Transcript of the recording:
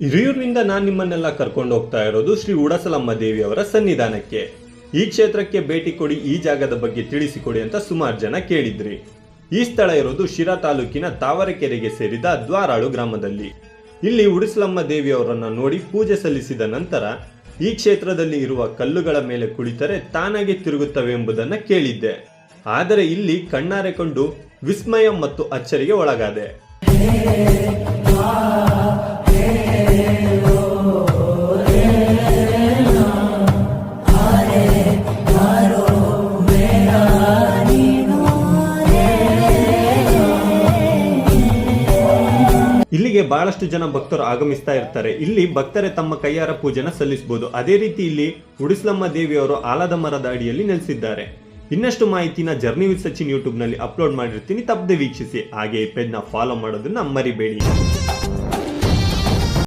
ಹಿರಿಯೂರಿನಿಂದ ನಾನು ನಿಮ್ಮನ್ನೆಲ್ಲ ಕರ್ಕೊಂಡು ಹೋಗ್ತಾ ಇರೋದು ಶ್ರೀ ಉಡಸಲಮ್ಮ ದೇವಿಯವರ ಸನ್ನಿಧಾನಕ್ಕೆ. ಈ ಕ್ಷೇತ್ರಕ್ಕೆ ಭೇಟಿ ಕೊಡಿ, ಈ ಜಾಗದ ಬಗ್ಗೆ ತಿಳಿಸಿಕೊಡಿ ಅಂತ ಸುಮಾರು ಜನ ಕೇಳಿದ್ರಿ. ಈ ಸ್ಥಳ ಇರೋದು ಶಿರಾ ತಾಲೂಕಿನ ತಾವರೆಕೆರೆಗೆ ಸೇರಿದ ದ್ವಾರಾಳು ಗ್ರಾಮದಲ್ಲಿ. ಇಲ್ಲಿ ಉಡಿಸಲಮ್ಮ ದೇವಿಯವರನ್ನ ನೋಡಿ ಪೂಜೆ ಸಲ್ಲಿಸಿದ ನಂತರ ಈ ಕ್ಷೇತ್ರದಲ್ಲಿ ಇರುವ ಕಲ್ಲುಗಳ ಮೇಲೆ ಕುಳಿತರೆ ತಾನಾಗೆ ತಿರುಗುತ್ತವೆ ಎಂಬುದನ್ನ ಕೇಳಿದ್ದೆ. ಆದರೆ ಇಲ್ಲಿ ಕಣ್ಣಾರೆ ಕಂಡು ವಿಸ್ಮಯ ಮತ್ತು ಅಚ್ಚರಿಗೆ ಒಳಗಾದೆ. ಇಲ್ಲಿಗೆ ಬಹಳಷ್ಟು ಜನ ಭಕ್ತರು ಆಗಮಿಸ್ತಾ ಇರ್ತಾರೆ. ಇಲ್ಲಿ ಭಕ್ತರೇ ತಮ್ಮ ಕೈಯಾರ ಪೂಜೆನ ಸಲ್ಲಿಸಬಹುದು ಅದೇ ರೀತಿ ಇಲ್ಲಿ ಉಡಿಸ್ಲಮ್ಮ ದೇವಿಯವರು ಆಲದ ಮರದ ಅಡಿಯಲ್ಲಿ ನೆಲೆಸಿದ್ದಾರೆ. ಇನ್ನಷ್ಟು ಮಾಹಿತಿನ ಜರ್ನಿ ವಿತ್ ಸಚಿನ್ ಯೂಟ್ಯೂಬ್ನಲ್ಲಿ ಅಪ್ಲೋಡ್ ಮಾಡಿರ್ತೀನಿ. ತಪ್ಪದೆ ವೀಕ್ಷಿಸಿ. ಹಾಗೆ ಈ ಪೇಜ್ನ ಫಾಲೋ ಮಾಡೋದನ್ನ ಮರಿಬೇಡಿ.